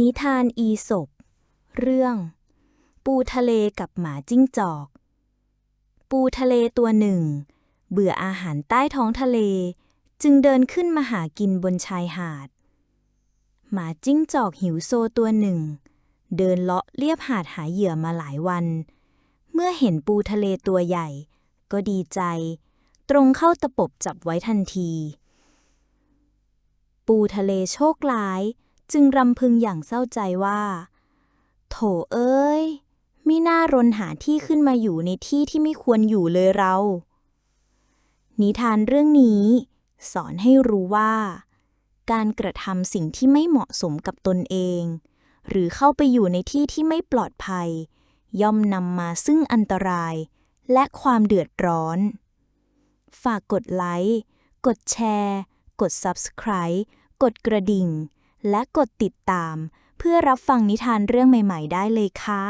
นิทานอีสปเรื่อง ปูทะเลกับหมาจิ้งจอก ปูทะเลตัวหนึ่ง เบื่ออาหารใต้ท้องทะเล จึงเดินขึ้นมาหากินบนชายหาด หมาจิ้งจอกหิวโซตัวหนึ่ง เดินเลาะเลียบหาดหาเหยื่อมาหลายวัน เมื่อเห็นปูทะเลตัวใหญ่ ก็ดีใจ ตรงเข้าตะปบจับไว้ทันที ปูทะเลโชคร้าย จึงรำพึงอย่างเศร้าใจว่า โถเอ้ย ไมิน่ารนหาที่ขึ้นมาอยู่ในที่ที่ไม่ควรอยู่เลยเรา นิทานเรื่องนี้ สอนให้รู้ว่า การกระทำสิ่งที่ไม่เหมาะสมกับตนเอง หรือเข้าไปอยู่ในที่ที่ไม่ปลอดภัย ย่อมนำมาซึ่งอันตราย และความเดือดร้อน ฝากกดไลค์ กดแชร์ กด Subscribe กดกระดิ่ง และกดติดตาม เพื่อรับฟังนิทานเรื่องใหม่ ๆ ได้เลยค่ะ